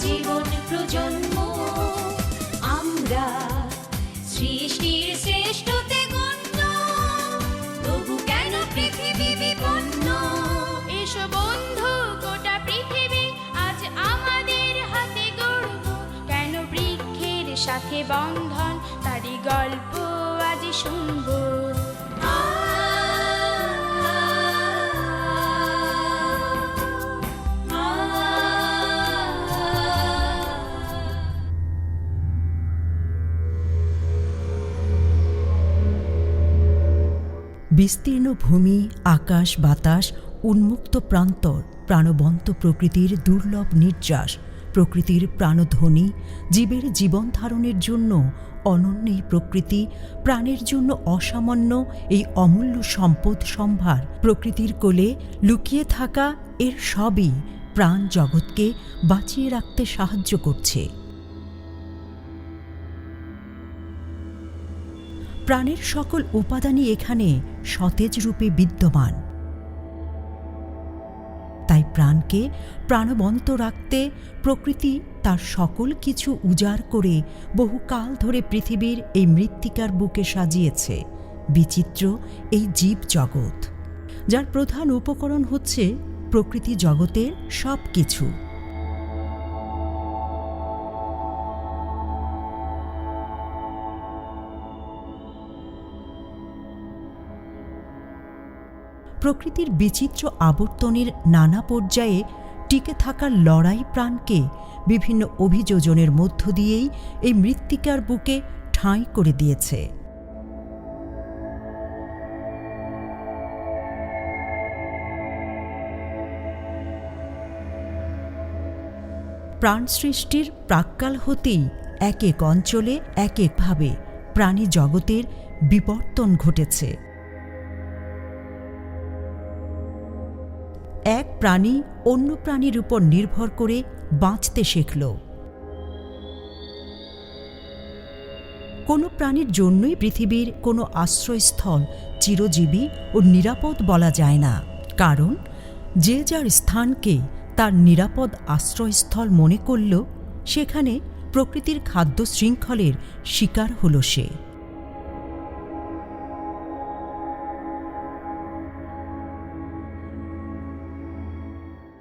জীবন প্রজন্ম। আমরা সৃষ্টির শ্রেষ্ঠতে গণ্য। তবু কেন পৃথিবী বিপন্ন? এসো বন্ধু, গোটা পৃথিবী আজ আমাদের হাতে কেন বৃক্ষের সাথে বন্ধন? তারই গল্প আজ শুনব। বিস্তীর্ণ ভূমি, আকাশ, বাতাস, উন্মুক্ত প্রান্তর, প্রাণবন্ত প্রকৃতির দুর্লভ নির্যাস, প্রকৃতির প্রাণধ্বনি, জীবের জীবন ধারণের জন্য অনন্য এই প্রকৃতি, প্রাণের জন্য অসামান্য এই অমূল্য সম্পদ সম্ভার, প্রকৃতির কোলে লুকিয়ে থাকা এর সবই প্রাণ জগৎকে বাঁচিয়ে রাখতে সাহায্য করছে। প্রাণের সকল উপাদানই এখানে সতেজ রূপে বিদ্যমান। তাই প্রাণকে প্রাণবন্ত রাখতে প্রকৃতি তার সকল কিছু উজাড় করে বহুকাল ধরে পৃথিবীর এই মৃত্তিকার বুকে সাজিয়েছে। বিচিত্র এই জীব জগৎ, যার প্রধান উপকরণ হচ্ছে প্রকৃতি জগতের সব কিছু প্রকৃতির বিচিত্র আবর্তনের নানা পর্যায়ে টিকে থাকার লড়াই প্রাণকে বিভিন্ন অভিযোজনের মধ্য দিয়েই এই মৃত্তিকার বুকে ঠাঁই করে দিয়েছে। প্রাণ সৃষ্টির প্রাক্কাল হতেই এক এক অঞ্চলে এক একভাবে প্রাণী জগতের বিবর্তন ঘটেছে। এক প্রাণী অন্য প্রাণীর উপর নির্ভর করে বাঁচতে শিখল। কোনো প্রাণীর জন্যই পৃথিবীর কোনো আশ্রয়স্থল চিরজীবী ও নিরাপদ বলা যায় না। কারণ, যে যার স্থানকে তার নিরাপদ আশ্রয়স্থল মনে করল, সেখানে প্রকৃতির খাদ্য শৃঙ্খলের শিকার হল সে।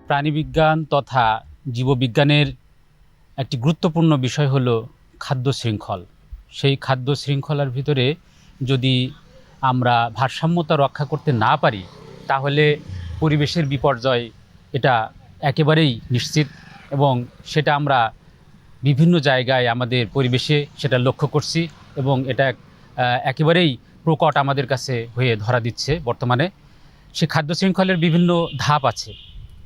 প্রাণীবিজ্ঞান তথা জীববিজ্ঞানের একটি গুরুত্বপূর্ণ বিষয় হলো খাদ্য শৃঙ্খল। সেই খাদ্য শৃঙ্খলার ভিতরে যদি আমরা ভারসাম্যতা রক্ষা করতে না পারি, তাহলে পরিবেশের বিপর্যয় এটা একেবারেই নিশ্চিত এবং সেটা আমরা বিভিন্ন জায়গায় আমাদের পরিবেশে সেটা লক্ষ্য করছি এবং এটা একেবারেই প্রকট আমাদের কাছে হয়ে ধরা দিচ্ছে বর্তমানে। সে খাদ্য শৃঙ্খলের বিভিন্ন ধাপ আছে।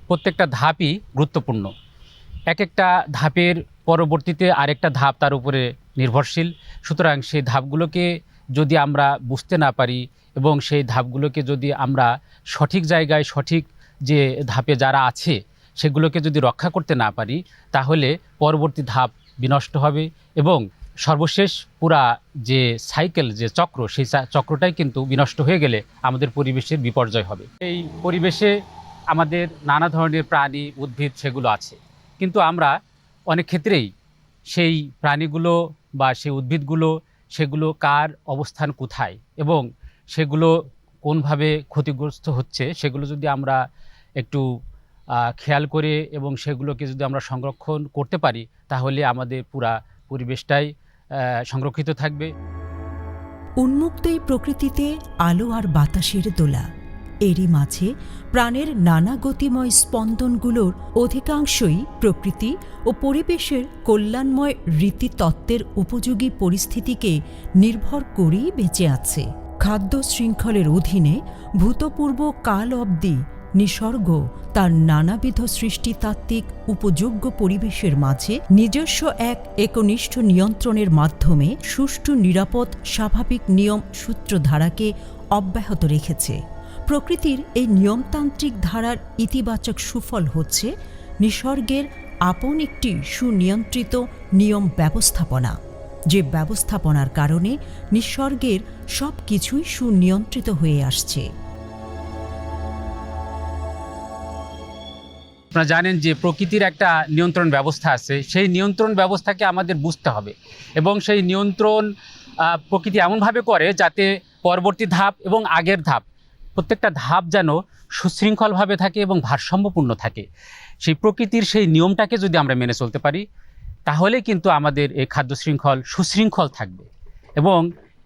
প্রত্যেকটা ধাপই গুরুত্বপূর্ণ। এক একটা ধাপের পরবর্তীতে আরেকটা ধাপ তার উপরে নির্ভরশীল। সুতরাং সেই ধাপগুলোকে যদি আমরা বুঝতে না পারি এবং সেই ধাপগুলোকে যদি আমরা সঠিক জায়গায় সঠিক যে ধাপে যারা আছে সেগুলোকে যদি রক্ষা করতে না পারি, তাহলে পরবর্তী ধাপ বিনষ্ট হবে এবং সর্বশেষ পুরা যে সাইকেল যে চক্র, সেই চক্রটাই কিন্তু বিনষ্ট হয়ে গেলে আমাদের পরিবেশের বিপর্যয় হবে। এই পরিবেশে আমাদের নানা ধরনের প্রাণী, উদ্ভিদ সেগুলো আছে। কিন্তু আমরা অনেক ক্ষেত্রেই সেই প্রাণীগুলো বা সেই উদ্ভিদগুলো, সেগুলো কার অবস্থান কোথায় এবং সেগুলো কোনভাবে ক্ষতিগ্রস্ত হচ্ছে, সেগুলো যদি আমরা একটু খেয়াল করে এবং সেগুলোকে যদি আমরা সংরক্ষণ করতে পারি, তাহলে আমাদের পুরা পরিবেশটাই সংরক্ষিত থাকবে। উন্মুক্ত এই প্রকৃতিতে আলো আর বাতাসের দোলা। এরই মাঝে প্রাণের নানা গতিময় স্পন্দনগুলোর অধিকাংশই প্রকৃতি ও পরিবেশের কল্যাণময় রীতিতত্ত্বের উপযোগী পরিস্থিতিকে নির্ভর করেই বেঁচে আছে। খাদ্য শৃঙ্খলের অধীনে ভূতপূর্ব কাল অবধি নিসর্গ তার নানাবিধ সৃষ্টিতাত্ত্বিক উপযোগ্য পরিবেশের মাঝে নিজস্ব এক একনিষ্ঠ নিয়ন্ত্রণের মাধ্যমে সুষ্ঠু নিরাপদ স্বাভাবিক নিয়ম সূত্রধারাকে অব্যাহত রেখেছে। প্রকৃতির এই নিয়মতান্ত্রিক ধারার ইতিবাচক সুফল হচ্ছে নিসর্গের আপন একটি সুনিয়ন্ত্রিত নিয়ম ব্যবস্থাপনা, যে ব্যবস্থাপনার কারণে নিসর্গের সব কিছুই সুনিয়ন্ত্রিত হয়ে আসছে। আপনারা জানেন যে প্রকৃতির একটা নিয়ন্ত্রণ ব্যবস্থা আছে, সেই নিয়ন্ত্রণ ব্যবস্থাকে আমাদের বুঝতে হবে এবং সেই নিয়ন্ত্রণ প্রকৃতি এমনভাবে করে যাতে পরবর্তী ধাপ এবং আগের ধাপ প্রত্যেকটা ধাপ যেন সুশৃঙ্খলভাবে থাকে এবং ভারসাম্যপূর্ণ থাকে। সেই প্রকৃতির সেই নিয়মটাকে যদি আমরা মেনে চলতে পারি, তাহলে কিন্তু আমাদের এই খাদ্য শৃঙ্খল সুশৃঙ্খল থাকবে এবং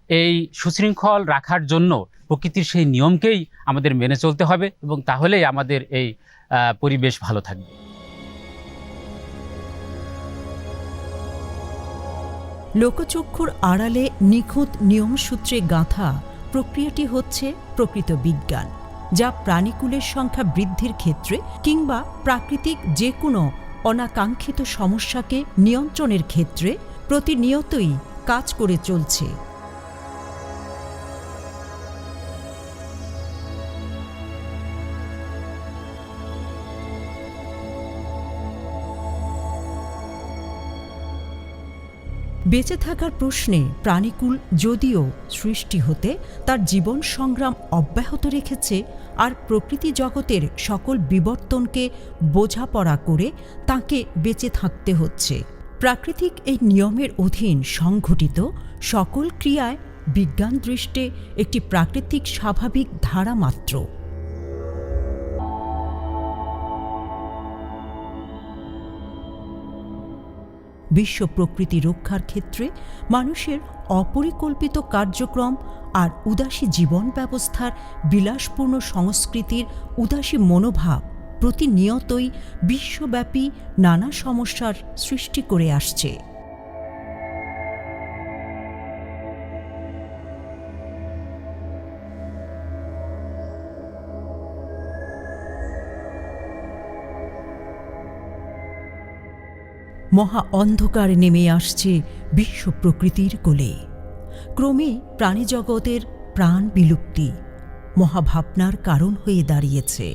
এই সুশৃঙ্খল রাখার জন্য প্রকৃতির সেই নিয়মকেই আমাদের মেনে চলতে হবে এবং তাহলেই আমাদের এই পরিবেশ ভালো থাকবে। লোকচক্ষুর আড়ালে নিখুঁত নিয়মসূত্রে গাঁথা প্রক্রিয়াটি হচ্ছে প্রকৃত বিজ্ঞান, যা প্রাণীকুলের সংখ্যা বৃদ্ধির ক্ষেত্রে কিংবা প্রাকৃতিক যে কোনো অনাকাঙ্ক্ষিত সমস্যাকে নিয়ন্ত্রণের ক্ষেত্রে প্রতিনিয়তই কাজ করে চলছে। বেঁচে থাকার প্রশ্নে প্রাণীকুল যদিও সৃষ্টি হতে তার জীবন সংগ্রাম অব্যাহত রেখেছে আর প্রকৃতি জগতের সকল বিবর্তনকে বোঝাপড়া করে তাকে বেঁচে থাকতে হচ্ছে। প্রাকৃতিক এই নিয়মের অধীন সংঘটিত সকল ক্রিয়ায় বিজ্ঞান দৃষ্টে একটি প্রাকৃতিক স্বাভাবিক ধারা মাত্র। বিশ্ব প্রকৃতি রক্ষার ক্ষেত্রে মানুষের অপরিকল্পিত কার্যক্রম আর উদাসী জীবন ব্যবস্থার বিলাসপূর্ণ সংস্কৃতির উদাসী মনোভাব প্রতিনিয়তই বিশ্বব্যাপী নানা সমস্যার সৃষ্টি করে আসছে। মহা অন্ধকার নেমে আসছে বিশ্ব প্রকৃতির কোলে। ক্রমে প্রাণীজগতের প্রাণ বিলুপ্তি মহাভাবনার কারণ হয়ে দাঁড়িয়েছে।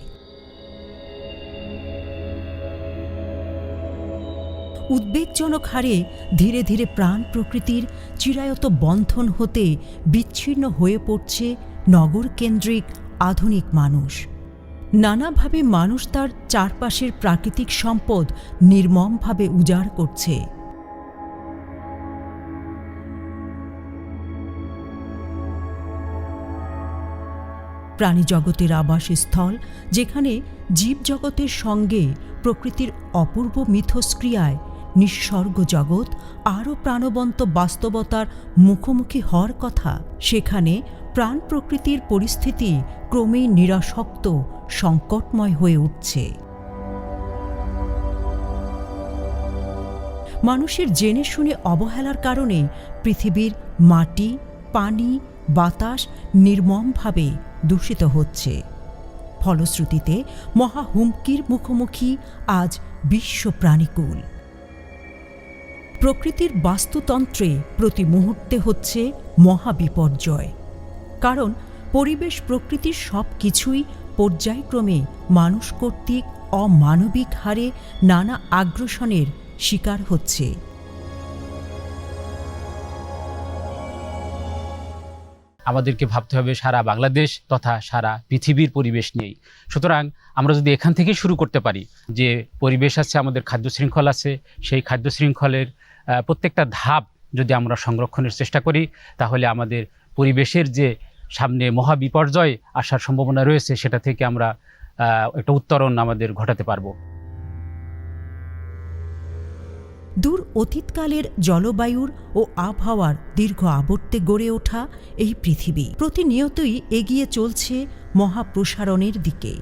উদ্বেগজনক হারে ধীরে ধীরে প্রাণ প্রকৃতির চিরায়ত বন্ধন হতে বিচ্ছিন্ন হয়ে পড়ছে নগর কেন্দ্রিক আধুনিক মানুষ। নানাভাবে মানুষ তার চারপাশের প্রাকৃতিক সম্পদ নির্মমভাবে উজাড় করছে। প্রাণীজগতের আবাসস্থল, যেখানে জীবজগতের সঙ্গে প্রকৃতির অপূর্ব মিথস্ক্রিয়ায় নিঃসর্গ জগৎ আরও প্রাণবন্ত বাস্তবতার মুখোমুখি হওয়ার কথা, সেখানে প্রাণ প্রকৃতির পরিস্থিতি ক্রমেই নিরাসক্ত, সংকটময় হয়ে উঠছে। মানুষের জেনে শুনে অবহেলার কারণে পৃথিবীর মাটি, পানি, বাতাস নির্মমভাবে দূষিত হচ্ছে। ফলশ্রুতিতে মহা হুমকির মুখোমুখি আজ বিশ্ব প্রাণীকুল। প্রকৃতির বাস্তুতন্ত্রে প্রতি মুহূর্তে হচ্ছে মহাবিপর্যয়। কারণ পরিবেশ প্রকৃতির সব কিছুই পর্যায়ক্রমে মানুষ কর্তৃক অমানবিক হারে নানা আগ্রাসনের শিকার হচ্ছে। আমাদেরকে ভাবতে হবে সারা বাংলাদেশ তথা সারা পৃথিবীর পরিবেশ নিয়েই। সুতরাং আমরা যদি এখান থেকেই শুরু করতে পারি যে পরিবেশ আছে, আমাদের খাদ্য শৃঙ্খল আছে, সেই খাদ্য শৃঙ্খলের প্রত্যেকটা ধাপ যদি আমরা সংরক্ষণের চেষ্টা করি, তাহলে আমাদের পরিবেশের যে সামনে মহা বিপর্যয় আসার সম্ভাবনা রয়েছে, সেটা থেকে আমরা একটা উত্তরণ আমাদের ঘটাতে পারব। দূর অতীতকালের জলবায়ুর ও আবহাওয়ার দীর্ঘ আবর্তে গড়ে ওঠা এই পৃথিবী প্রতিনিয়তই এগিয়ে চলছে মহাপ্রসারণের দিকে।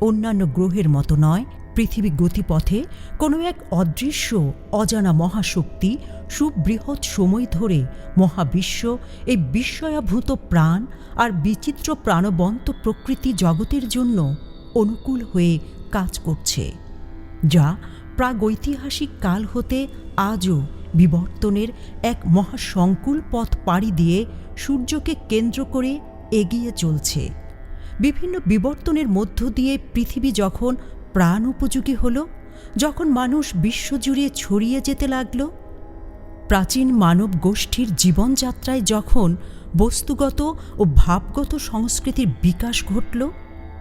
অন্যান্য গ্রহের মতো নয় পৃথিবী গতিপথে কোনো এক অদৃশ্য, অজানা মহাশক্তি সুবৃহৎ সময় ধরে মহাবিশ্ব, এই বিস্ময়াভূত প্রাণ আর বিচিত্র প্রাণবন্ত প্রকৃতি জগতের জন্য অনুকূল হয়ে কাজ করছে, যা প্রাগৈতিহাসিক কাল হতে আজও বিবর্তনের এক মহাসংকুল পথ পাড়ি দিয়ে সূর্যকে কেন্দ্র করে এগিয়ে চলছে। বিভিন্ন বিবর্তনের মধ্য দিয়ে পৃথিবী যখন প্রাণ উপযোগী হল যখন মানুষ বিশ্বজুড়ে ছড়িয়ে যেতে লাগল। প্রাচীন মানব গোষ্ঠীর জীবনযাত্রায় যখন বস্তুগত ও ভাবগত সংস্কৃতির বিকাশ ঘটল,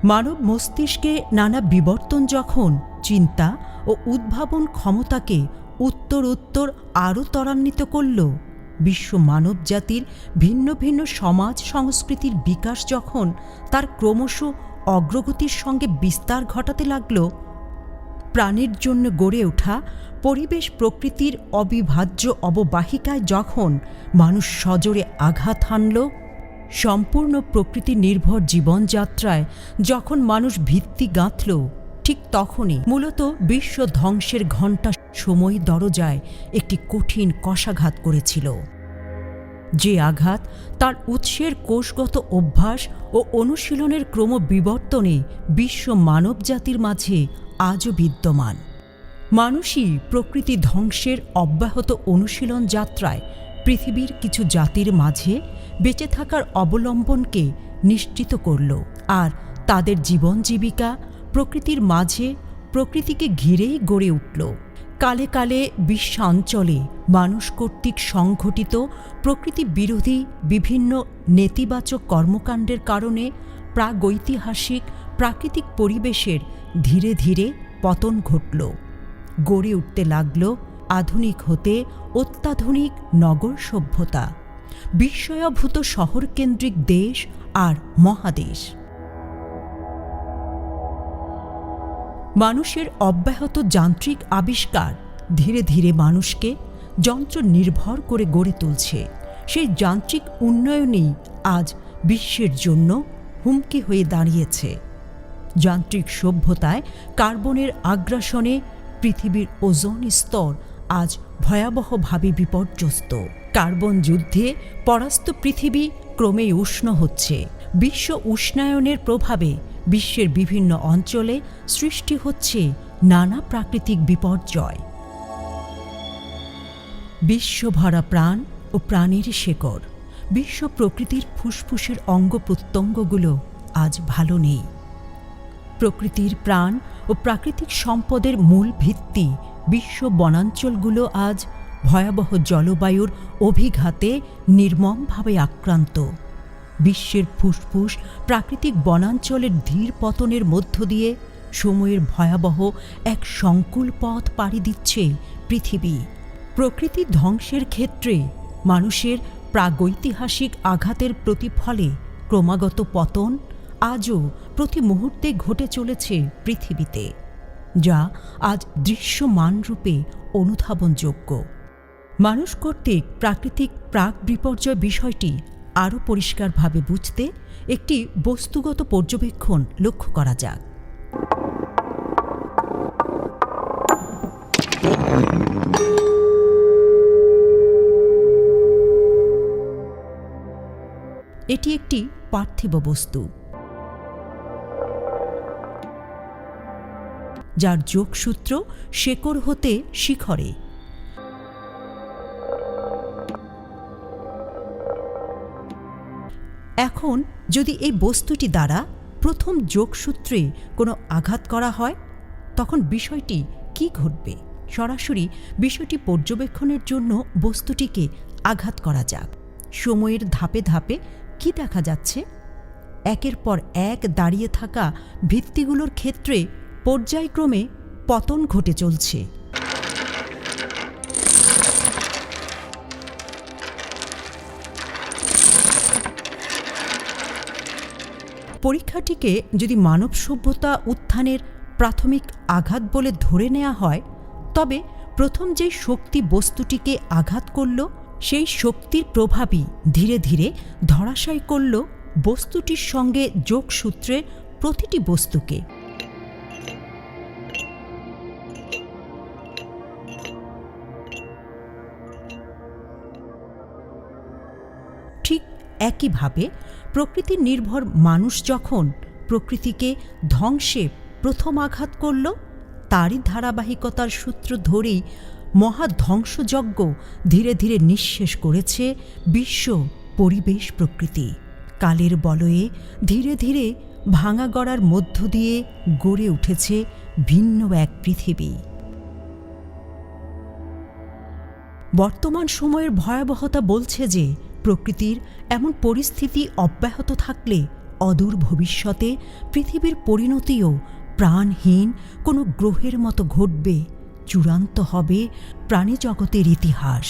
মানব মস্তিষ্কে নানা বিবর্তন যখন চিন্তা ও উদ্ভাবন ক্ষমতাকে উত্তর উত্তর আরও ত্বরান্বিত করল, বিশ্ব মানব জাতির ভিন্ন ভিন্ন সমাজ সংস্কৃতির বিকাশ যখন তার ক্রমশ অগ্রগতির সঙ্গে বিস্তার ঘটাতে লাগল প্রাণের জন্য গড়ে ওঠা পরিবেশ প্রকৃতির অবিভাজ্য অববাহিকায় যখন মানুষ সজোরে আঘাত হানল, সম্পূর্ণ প্রকৃতি নির্ভর জীবনযাত্রায় যখন মানুষ ভিত্তি গাঁথল, ঠিক তখনই মূলত বিশ্ব ধ্বংসের ঘণ্টা সময় দরজায় একটি কঠিন কষাঘাত করেছিল। যে আঘাত, তার উৎসের কোষগত অভ্যাস ও অনুশীলনের ক্রমবিবর্তনে বিশ্ব মানব জাতির মাঝে আজও বিদ্যমান। মানুষই প্রকৃতি ধ্বংসের অব্যাহত অনুশীলন যাত্রায় পৃথিবীর কিছু জাতির মাঝে বেঁচে থাকার অবলম্বনকে নিশ্চিত করল আর তাদের জীবন জীবিকা প্রকৃতির মাঝে প্রকৃতিকে ঘিরেই গড়ে উঠল। কালে কালে বিশ্বাঞ্চলে মানুষ কর্তৃক সংঘটিত প্রকৃতি বিরোধী বিভিন্ন নেতিবাচক কর্মকাণ্ডের কারণে প্রাগৈতিহাসিক প্রাকৃতিক পরিবেশের ধীরে ধীরে পতন ঘটল। গড়ে উঠতে লাগল আধুনিক হতে অত্যাধুনিক নগর সভ্যতা, বিস্ময়ভূত শহরকেন্দ্রিক দেশ আর মহাদেশ। মানুষের অব্যাহত যান্ত্রিক আবিষ্কার ধীরে ধীরে মানুষকে যন্ত্র নির্ভর করে গড়ে তুলছে। সেই যান্ত্রিক উন্নয়নই আজ বিশ্বের জন্য হুমকি হয়ে দাঁড়িয়েছে। যান্ত্রিক সভ্যতায় কার্বনের আগ্রাসনে পৃথিবীর ওজন স্তর আজ ভয়াবহভাবে বিপর্যস্ত। কার্বন যুদ্ধে পরাস্ত পৃথিবী ক্রমেই উষ্ণ হচ্ছে। বিশ্ব উষ্ণায়নের প্রভাবে বিশ্বের বিভিন্ন অঞ্চলে সৃষ্টি হচ্ছে নানা প্রাকৃতিক বিপর্যয়। বিশ্বভরা প্রাণ ও প্রাণের শেকড়। বিশ্ব প্রকৃতির ফুসফুসের অঙ্গ প্রত্যঙ্গগুলো আজ ভালো নেই। প্রকৃতির প্রাণ ও প্রাকৃতিক সম্পদের মূল ভিত্তি বিশ্ব বনাঞ্চলগুলো আজ ভয়াবহ জলবায়ুর অভিঘাতে নির্মমভাবে আক্রান্ত। বিশ্বের ফুসফুস প্রাকৃতিক বনাঞ্চলের ধীর পতনের মধ্য দিয়ে সময়ের ভয়াবহ এক সংকুল পথ পাড়ি দিচ্ছে পৃথিবী। প্রকৃতি ধ্বংসের ক্ষেত্রে মানুষের প্রাগৈতিহাসিক আঘাতের প্রতিফলে ক্রমাগত পতন আজও প্রতি মুহূর্তে ঘটে চলেছে পৃথিবীতে, যা আজ দৃশ্যমানরূপে অনুধাবনযোগ্য। মানুষ কর্তৃক প্রাকৃতিক প্রাক বিপর্যয় বিষয়টি আরও পরিষ্কারভাবে বুঝতে একটি বস্তুগত পর্যবেক্ষণ লক্ষ্য করা যাক। এটি একটি পার্থিব বস্তু। যার যোগসূত্র শেকড় হতে শিখরে। এখন যদি এই বস্তুটি দ্বারা প্রথম যোগসূত্রে কোনো আঘাত করা হয়, তখন বিষয়টি কি ঘটবে? সরাসরি বিষয়টি পর্যবেক্ষণের জন্য বস্তুটিকে আঘাত করা যাক। সময়ের ধাপে ধাপে কি দেখা যাচ্ছে? একের পর এক দাঁড়িয়ে থাকা ভিত্তিগুলোর ক্ষেত্রে পর্যায়ক্রমে পতন ঘটে চলছে। পরীক্ষাটিকে যদি মানব সভ্যতা উত্থানের প্রাথমিক আঘাত বলে ধরে নেওয়া হয়, তবে প্রথম যে শক্তি বস্তুটিকে আঘাত করল সেই শক্তির প্রভাবই ধীরে ধীরে ধরাশায়ী করল বস্তুটির সঙ্গে যোগসূত্রের প্রতিটি বস্তুকে। ঠিক একইভাবে প্রকৃতি নির্ভর মানুষ যখন প্রকৃতিকে ধ্বংসে প্রথম আঘাত করল, তারই ধারাবাহিকতার সূত্র ধরেই মহাধ্বংসযজ্ঞ ধীরে ধীরে নিঃশেষ করেছে বিশ্ব পরিবেশ প্রকৃতি। কালের বলয়ে ধীরে ধীরে ভাঙা গড়ার মধ্য দিয়ে গড়ে উঠেছে ভিন্ন এক পৃথিবী। বর্তমান সময়ের ভয়াবহতা বলছে যে প্রকৃতির এমন পরিস্থিতি অব্যাহত থাকলে অদূর ভবিষ্যতে পৃথিবীর পরিণতিও প্রাণহীন কোনো গ্রহের মতো ঘটবে চূড়ান্ত হবে প্রাণীজগতের ইতিহাস।